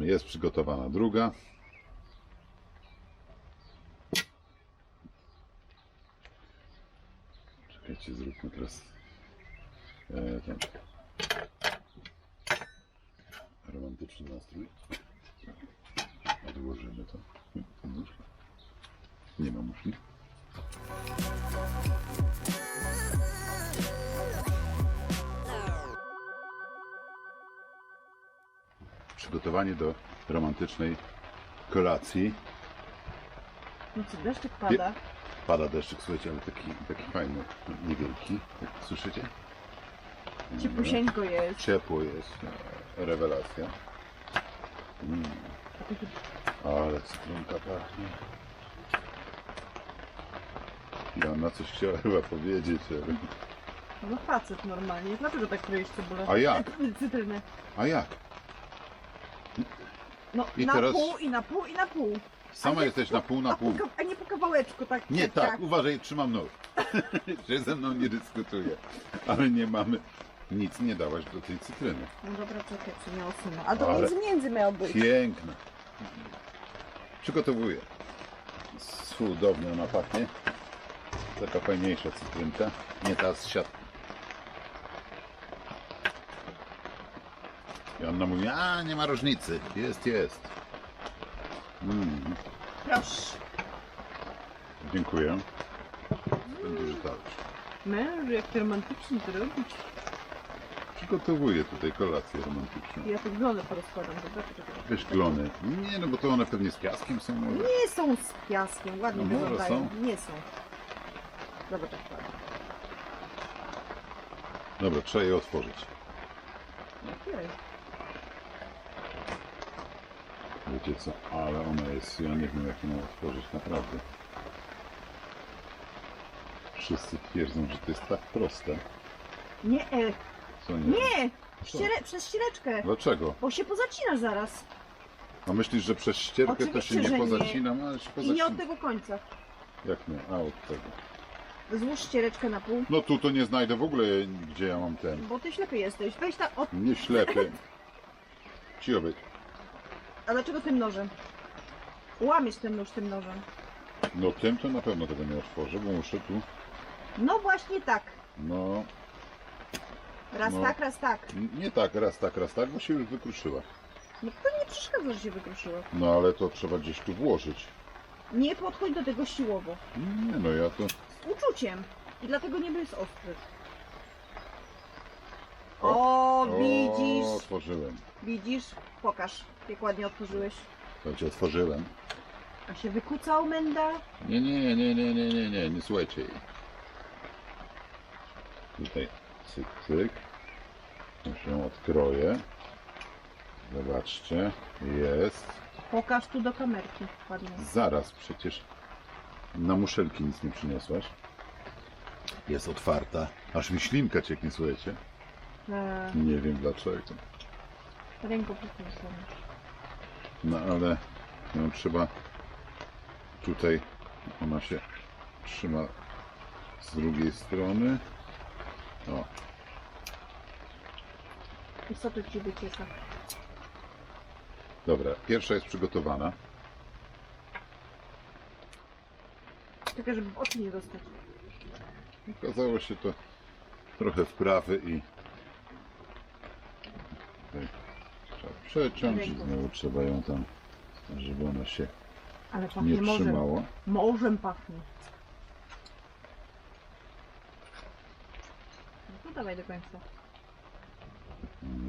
Zobaczmy, jest przygotowana druga. Czekajcie, zróbmy teraz e, romantyczny nastrój. Odłożymy to. Nie ma muszli. Przygotowanie do romantycznej kolacji. No co, deszczyk pada. Pada deszczyk, słuchajcie, ale taki, taki fajny, niewielki. Tak, Słyszycie? Cieplusieńko jest. Ciepło jest. e, Rewelacja. Mm. Ale cytrynka pachnie. Joanna coś chciała chyba powiedzieć, ale... No facet normalnie. Dlaczego tak kroisz cebulę? A jak? Cytrynę. A jak? No I na teraz- pół i na pół i na pół. Sama nie jesteś na pół na a pół. Po, ka- a nie po kawałeczku, tak? Nie, tak, tak, uważaj, trzymam nóż. Że ze mną nie dyskutuje. Ale nie mamy... Nic nie dałaś do tej cytryny. No dobra, czekaj, przyniosę. No. A to Ale- między między miał być. Piękna. Przygotowuję. Cudownie ona pachnie. Taka fajniejsza cytrynka. Nie ta z siatki. I ona mówi, a nie ma różnicy. Jest, jest. Mm, Proszę. dziękuję. Duży talerz. Mężu, jak to romantycznie to robić. Przygotowuję tutaj kolację romantyczną. Ja te glony porozkładam, dobra? Poczekaj. Wiesz, glony. Nie, no bo to one pewnie z piaskiem są może. Nie są z piaskiem, ładnie No może wyglądają. są. Nie są. Dobra, tak ładnie. Dobra, trzeba je otworzyć. Okej. Wiecie co, ale ona jest, ja nie wiem jak ją otworzyć, naprawdę. Wszyscy twierdzą, że to jest tak proste. Nie, e, Co nie? nie! Przez ściereczkę. Dlaczego? Bo się pozacinasz zaraz. A myślisz, że przez ścierkę to Oczywiście, się nie że nie. pozacinam, ale się I nie pozacinam. od tego końca. Jak nie? A od tego. Złóż ściereczkę na pół, No tu to nie znajdę w ogóle, gdzie ja mam ten. bo ty ślepy jesteś. Weź tak od... Nie ślepy. Ci oby. A dlaczego tym nożem? Łamiesz ten nóż tym nożem. No tym to na pewno tego nie otworzę, bo muszę tu, No właśnie tak. no, Raz No. tak, raz tak. nie tak, raz tak, raz tak, bo się już wykruszyła. No to nie przeszkadza, że się wykruszyło. No ale to trzeba gdzieś tu włożyć. Nie podchodź do tego siłowo. Nie no, ja to... Z uczuciem. I dlatego nie jest ostry. O, widzisz, otworzyłem. widzisz? Pokaż, jak ładnie otworzyłeś. Słuchajcie, otworzyłem. A się wykucał menda? Nie, nie, nie, nie, nie, nie, nie, nie słuchajcie jej. Tutaj cyk, cyk. Już ją odkroję. Zobaczcie, jest. Pokaż tu do kamerki. Ładnie. Zaraz przecież na muszelki nic nie przyniosłaś. Jest otwarta. Aż mi ślinka cieknie, słuchajcie. Eee, Nie wiem dlaczego. ręką przyniosłam. No ale ją trzeba tutaj ona się trzyma z drugiej strony. O, I co tu ci wycieka? dobra, pierwsza jest przygotowana. Tylko żeby w oczy nie dostać. Okazało się to trochę wprawy i tutaj trzeba przeciąć znowu trzeba ją tam, żeby ona się Ale nie morzem. trzymała. Morzem pachnie. No dawaj do końca.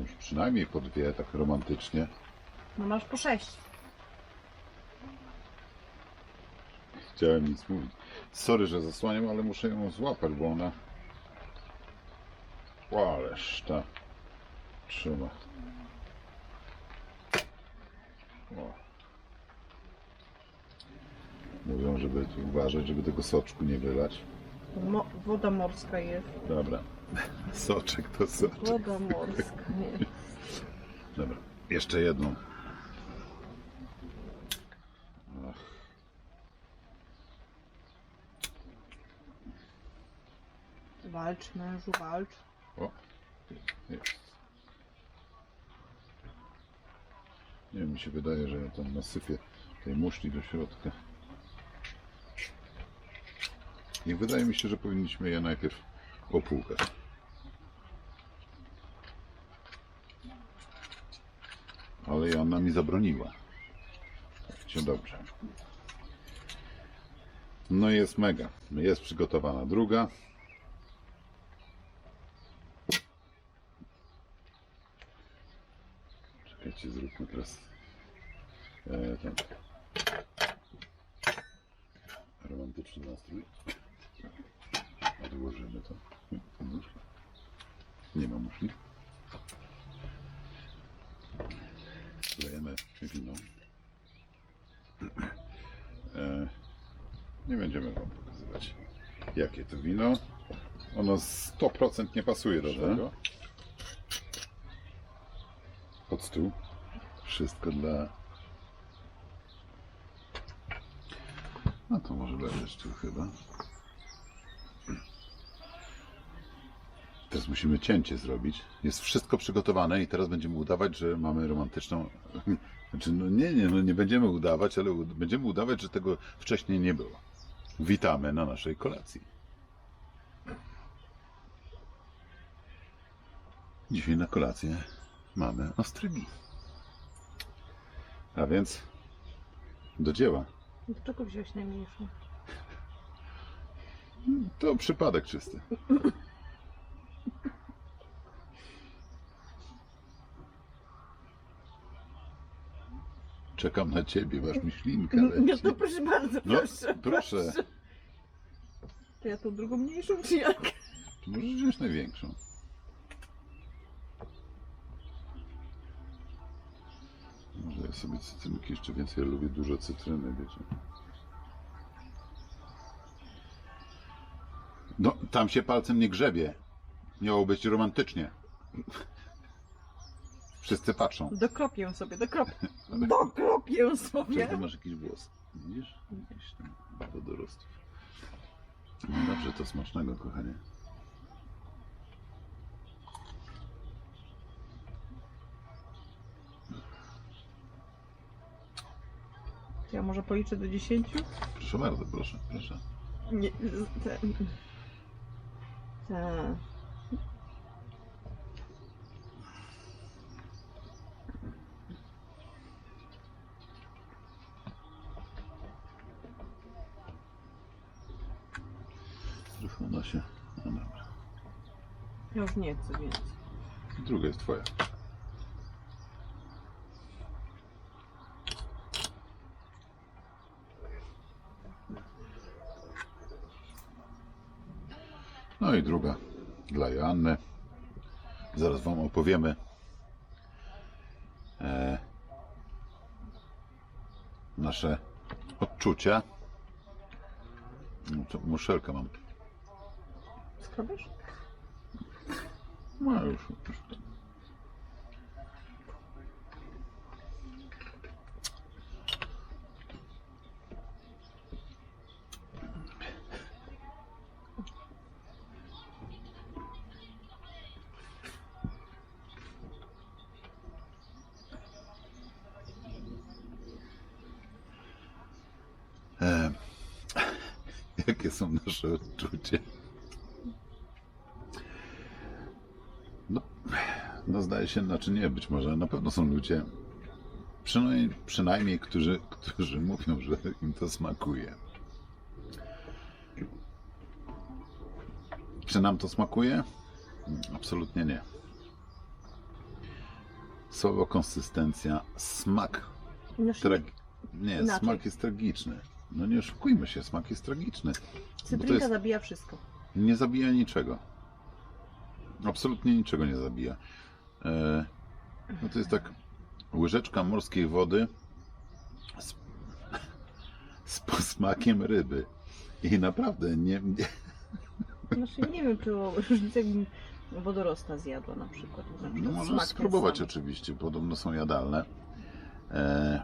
Już przynajmniej po dwie, tak romantycznie. No masz po sześć. Chciałem nic mówić. Sorry, że zasłaniam, ale muszę ją złapać, bo ona... Ależ ta trzyma. O. Mówią, żeby tu uważać, żeby tego soczku nie wylać. Mo woda morska jest. Dobra. Soczek to soczek. Woda morska jest. Dobra. Jeszcze jedną. Ach. Walcz, mężu, walcz. O. Jest. Nie wiem, mi się wydaje, że ja tam nasypię tej muszli do środka. I wydaje mi się, że powinniśmy je najpierw opłukać. Ale Joanna mi zabroniła. Się dobrze. No i jest mega. Jest przygotowana druga. Czekajcie, zróbmy teraz e, ten romantyczny nastrój. Odłożymy to. Nie ma muszli. Lejemy wino. E, nie będziemy Wam pokazywać, jakie to wino. Ono 100% nie pasuje do tego. Pod stół. Wszystko dla... No to może leżeć tu chyba. Teraz musimy cięcie zrobić. Jest wszystko przygotowane i teraz będziemy udawać, że mamy romantyczną... Znaczy, no nie, nie, no nie będziemy udawać, ale będziemy udawać, że tego wcześniej nie było. Witamy na naszej kolacji. Dzisiaj na kolację mamy ostrygi. A więc do dzieła. Do czego wziąłeś najmniejszą? To przypadek czysty. Czekam na ciebie, masz myślinkę. No leci. to proszę bardzo, No, proszę. proszę. To ja tą drugą mniejszą czy jak? Możesz wziąć największą. Może ja sobie cytrynki jeszcze więcej, ja lubię dużo cytryny, wiecie. No, tam się palcem nie grzebie. Miało być romantycznie. Wszyscy patrzą. Dokropię sobie, dokropię. Dokropię sobie. Czy masz jakiś włos? Widzisz? Gdzieś tam do dorostów. No dobrze, to smacznego, kochanie. Może policzę do 10? Proszę bardzo, proszę, proszę. Nie. te- Trochę ona się... No dobra. Ja już nie chcę więcej. Druga jest twoja. No i druga dla Joanny. Zaraz wam opowiemy e, nasze odczucia. No muszelkę mam. Skrobisz? No już, już. Jakie są nasze odczucia? No, no zdaje się, znaczy nie, być może na pewno są ludzie, przynajmniej, przynajmniej którzy, którzy mówią, że im to smakuje. Czy nam to smakuje? Absolutnie nie. Słowo konsystencja, smak tragi... Nie, Inaczej. smak jest tragiczny. No nie oszukujmy się, smak jest tragiczny. Cytrynka jest zabija wszystko. nie zabija niczego. Absolutnie niczego nie zabija. E, no to jest tak łyżeczka morskiej wody z, z posmakiem ryby. I naprawdę nie, nie, Znaczy nie wiem, czy o różnicy jakbym wodorosta zjadła na przykład. Na no przykład smak ten spróbować oczywiście, podobno są jadalne. E,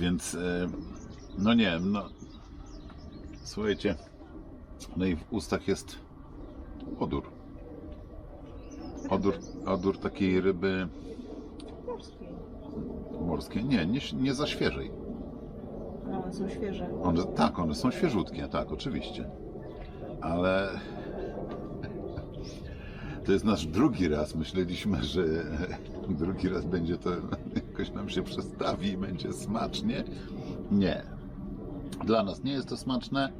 więc e, no nie wiem, no słuchajcie, no i w ustach jest odór. Odór, odór takiej ryby Morskiej. morskiej. Nie, nie, nie za świeżej. No, one są świeże. One, tak, one są świeżutkie, tak, oczywiście. Ale to jest nasz drugi raz. Myśleliśmy, że drugi raz będzie to jakoś nam się przestawi i będzie smacznie. Nie. Dla nas nie jest to smaczne.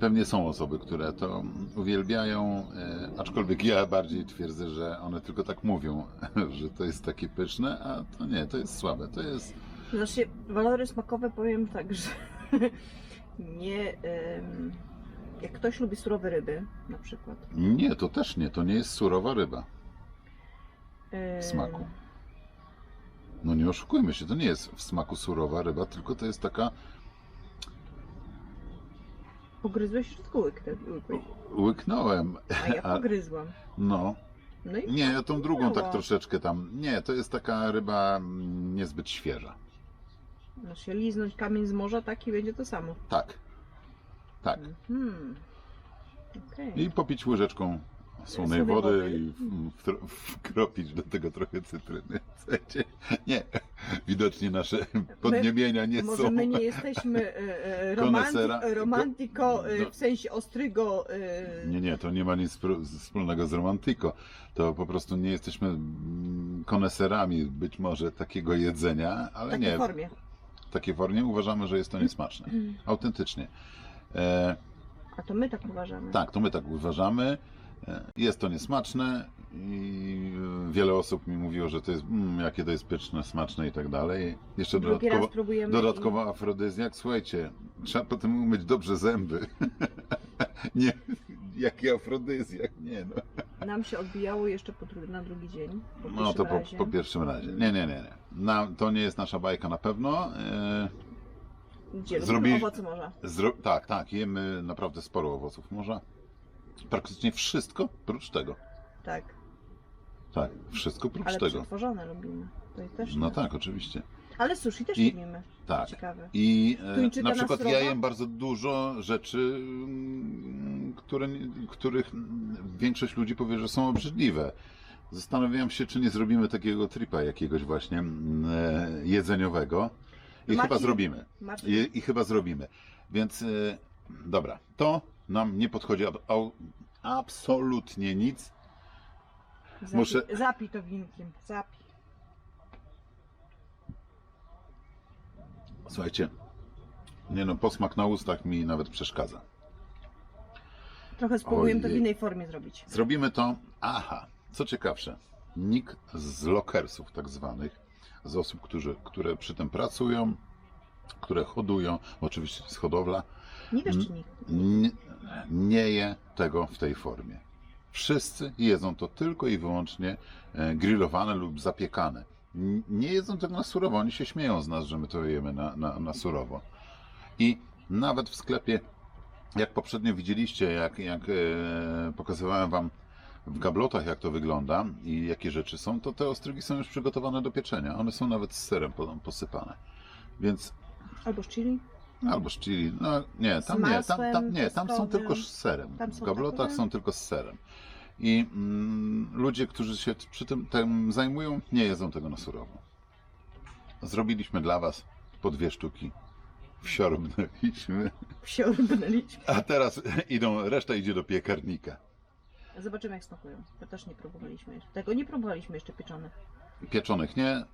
Pewnie są osoby, które to uwielbiają, e, aczkolwiek ja bardziej twierdzę, że one tylko tak mówią, że to jest takie pyszne, a to nie, to jest słabe. To jest Znaczy, walory smakowe powiem tak, że nie. jak ktoś lubi surowe ryby, na przykład. Nie, to też nie. To nie jest surowa ryba w smaku. No nie oszukujmy się, to nie jest w smaku surowa ryba, tylko to jest taka Pogryzłeś wszystko łyknę, łykłeś. łyknąłem. A ja A- pogryzłam. No. No i Nie, ja tą drugą tak troszeczkę tam. Nie, to jest taka ryba mm, niezbyt świeża. Znaczy, liznąć kamień z morza, tak i będzie to samo. Tak. Tak. Okej. I popić łyżeczką słonej wody i w- wkropić do tego trochę cytryny. Słuchajcie, nie, widocznie nasze podniebienia nie Może są. my nie jesteśmy e, e, romanti romantiko e, No. w sensie ostrygo. e, Nie, nie, to nie ma nic spro- wspólnego z romantyko. To po prostu nie jesteśmy mm, koneserami być może takiego jedzenia, w ale takiej nie, formie. w takiej formie uważamy, że jest to niesmaczne. Autentycznie. E, A to my tak uważamy. tak, to my tak uważamy. E, Jest to niesmaczne i e, wiele osób mi mówiło, że to jest, mm, jakie to jest pyszne, smaczne i tak dalej. Jeszcze Drugi dodatkowo, raz próbujemy. dodatkowo afrodyzjak. Słuchajcie, trzeba potem umyć dobrze zęby. nie, jaki afrodyzjak, nie no. Nam się odbijało jeszcze po dru- na drugi dzień. Po No to po, pierwszym po razie. pierwszym razie. Nie, nie, nie. nie. Na, to nie jest nasza bajka na pewno. E, Gdzie? Zrobi- Zrobi... Owoce morza. zro, tak, tak, jemy naprawdę sporo owoców morza. Praktycznie wszystko prócz tego. Tak. Tak, wszystko prócz Ale tego. przetworzone lubimy. To jest też. No nie. tak, oczywiście. Ale sushi też I- lubimy. Tak. Ciekawe. I e, Tuńczyka na na przykład ja jem bardzo dużo rzeczy, mm, które, których mm, większość ludzi powie, że są obrzydliwe. Zastanawiam się, czy nie zrobimy takiego tripa jakiegoś właśnie mm, e, jedzeniowego. I chyba zrobimy. Marcin, I, I chyba zrobimy. Więc e, dobra, to nam nie podchodzi ab, au, absolutnie nic. zapij, muszę- zapij to winkiem. Zapij. Słuchajcie, nie no, posmak na ustach mi nawet przeszkadza. Trochę spróbujemy to w Ojej. innej formie zrobić. Zrobimy to. Aha, co ciekawsze, nikt z lokersów tak zwanych, z osób, którzy, które przy tym pracują, które hodują, bo oczywiście to jest hodowla, Nie wiesz, czy nikt. nie, nie je tego w tej formie. Wszyscy jedzą to tylko i wyłącznie e, grillowane lub zapiekane. Nie jedzą tego na surowo. Oni się śmieją z nas, że my to jemy na, na, na surowo. I nawet w sklepie, jak poprzednio widzieliście, jak, jak e, pokazywałem Wam w gablotach, jak to wygląda i jakie rzeczy są, to te ostrygi są już przygotowane do pieczenia. One są nawet z serem po- posypane. Więc Albo z chili. Albo z chili. No nie, tam nie, tam, tam nie, tam są tylko z serem. Tam w gablotach są tylko z serem. I mm, ludzie, którzy się przy tym, tym zajmują, nie jedzą tego na surowo. Zrobiliśmy dla Was po dwie sztuki. Wsiorbnęliśmy. Wsiorbnęliśmy. A teraz idą, reszta idzie do piekarnika. Zobaczymy, jak smakują. To też nie próbowaliśmy jeszcze. Tego nie próbowaliśmy jeszcze pieczonych. Pieczonych nie.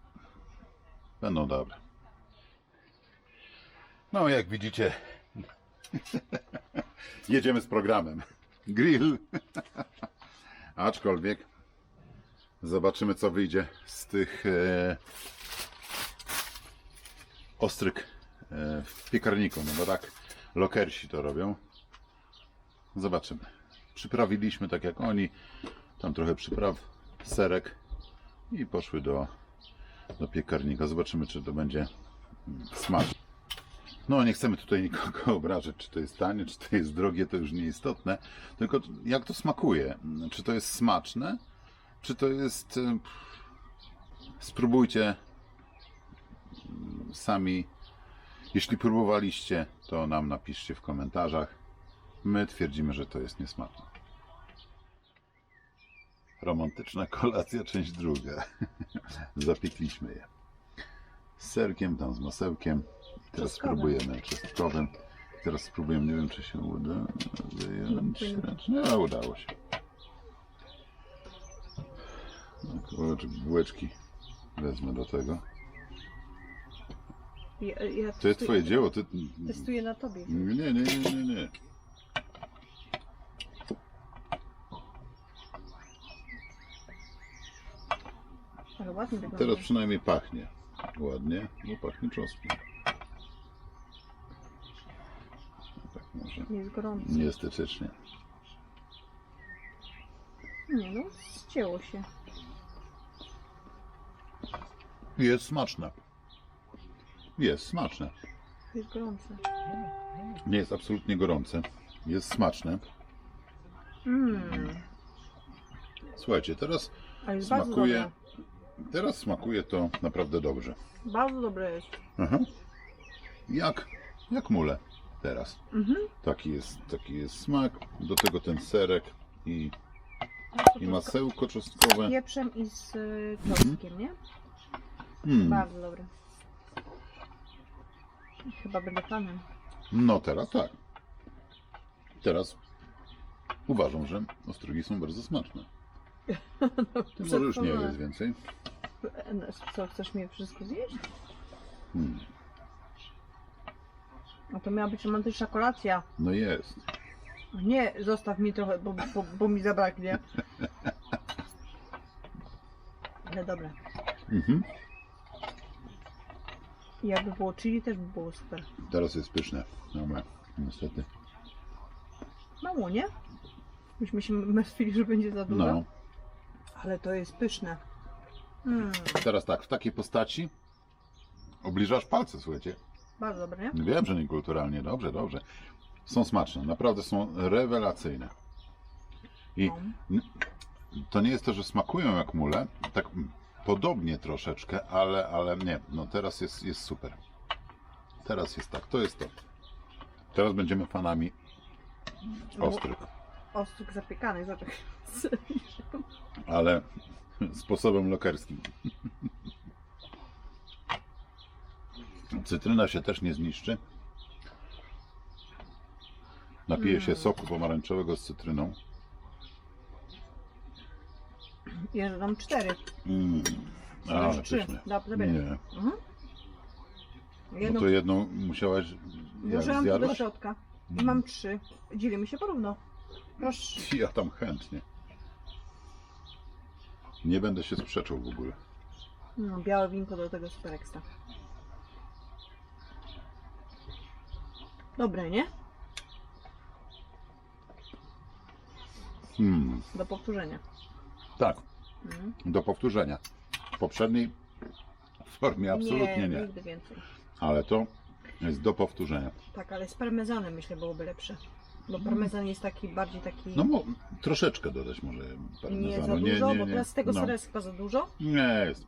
Będą dobre. No, jak widzicie, jedziemy z programem. Grill. Aczkolwiek zobaczymy, co wyjdzie z tych e, ostryg e, w piekarniku. No bo tak lokersi to robią. Zobaczymy. Przyprawiliśmy tak jak oni. Tam trochę przypraw, serek i poszły do, do piekarnika. Zobaczymy, czy to będzie mm, smaczne. No, nie chcemy tutaj nikogo obrażać, czy to jest tanie, czy to jest drogie, to już nieistotne. Tylko jak to smakuje? Czy to jest smaczne? Czy to jest. e, Spróbujcie mm, sami. Jeśli próbowaliście, to nam napiszcie w komentarzach. My twierdzimy, że to jest niesmaczne. Romantyczna kolacja, część druga. Zapiekliśmy je. Z serkiem, tam z masełkiem. Teraz spróbujemy czosnkowym. Teraz spróbujemy, nie wiem czy się uda wyjąć. Nie, udało się. No, Kawałeczek bułeczki wezmę do tego. Ja, ja To jest twoje dzieło, ty... Testuję na tobie. Nie, nie, nie, nie, nie. Ale ładnie wygląda. Teraz przynajmniej pachnie ładnie, bo pachnie czosnkiem. Jest gorąco. nieestetycznie. Nie no, ścięło się. Jest smaczne. Jest smaczne. Jest gorące. Nie jest absolutnie gorące. Jest smaczne. Mmm, Słuchajcie, teraz, jest bardzo Smakuje. dobre. teraz smakuje to naprawdę dobrze. Bardzo dobre jest. Aha. Jak, jak mule teraz. Mhm. Taki jest, taki jest smak. Do tego ten serek i, i masełko Z czosnkowe. pieprzem i z y, czosnkiem, nie? Mm. Bardzo dobre. Chyba będę fanem. No teraz tak. Teraz uważam, że ostrygi są bardzo smaczne. Ty może już nie Przekonana. jest więcej. Co, chcesz mi wszystko zjeść? Hmm. No to miała być romantyczna kolacja. No jest. Nie, zostaw mi trochę, bo, bo, bo mi zabraknie. Ale dobre. Mhm. I jakby było chili, też by było super. Teraz jest pyszne. Dobra, niestety. Mało, nie? Myśmy się martwili, że będzie za dużo. No. Ale to jest pyszne. Mm, Teraz tak, w takiej postaci obliżasz palce, słuchajcie. Bardzo dobre, nie? Wiem, że niekulturalnie. Dobrze, dobrze. Są smaczne. Naprawdę są rewelacyjne. I No. to nie jest to, że smakują jak mule, tak podobnie troszeczkę, ale, ale nie, no teraz jest, jest super. Teraz jest tak, to jest to. Teraz będziemy fanami ostrych, Ostryk zapiekany, zobacz. ale sposobem lokerskim. Cytryna się też nie zniszczy. Napije się soku pomarańczowego z cytryną. Ja dam cztery. Mm. Ale Masz trzy. pyszne. Dobra, zabieraj. Nie, Mhm. no Jedną to jedną musiałaś, jak włożyłam tu do zjadłaś? środka. I Mm. mam trzy. Dzielimy się porówno. Proszę. Ja tam chętnie. Nie będę się sprzeczał w ogóle. No, białe winko do tego super ekstra. Dobre, nie? Hmm, Do powtórzenia. tak, Mhm. do powtórzenia. W poprzedniej formie absolutnie nie, nigdy więcej. ale to jest do powtórzenia. Tak, ale z parmezanem myślę byłoby lepsze. Bo parmezan jest taki bardziej taki. No mo, troszeczkę dodać może nie za parmezanu. dużo, bo teraz z tego no. sera jest chyba za dużo. Nie jest,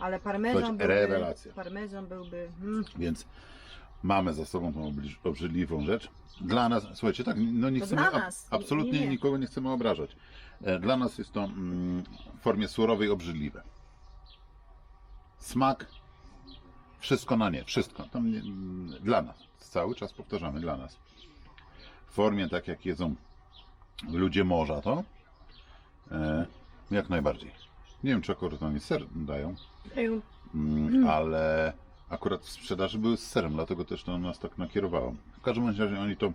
Ale parmezan byłby. rewelacja. Parmezan byłby. Mm, więc mamy za sobą tą obli- obrzydliwą rzecz. Dla nas, słuchajcie, tak, no nie To chcemy, dla ab- nas, nie- absolutnie nie, nie. nikogo nie chcemy obrażać. E, Dla nas jest to mm, w formie surowej obrzydliwe. Smak, wszystko na nie, wszystko. Tam nie, mm, dla nas, cały czas powtarzamy, dla nas. W formie tak jak jedzą ludzie morza to, e, jak najbardziej. Nie wiem, czy akurat oni ser dają, Ej, Mm, ale akurat w sprzedaży były z serem, dlatego też to nas tak nakierowało. W każdym razie oni to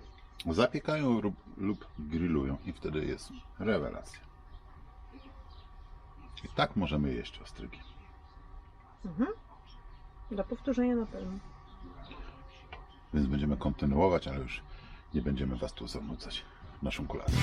zapiekają lub, lub grillują i wtedy jest rewelacja. I tak możemy jeść ostrygi. Mhm. Do powtórzenia na pewno. Więc będziemy kontynuować, ale już nie będziemy Was tu zanudzać naszą kolacją.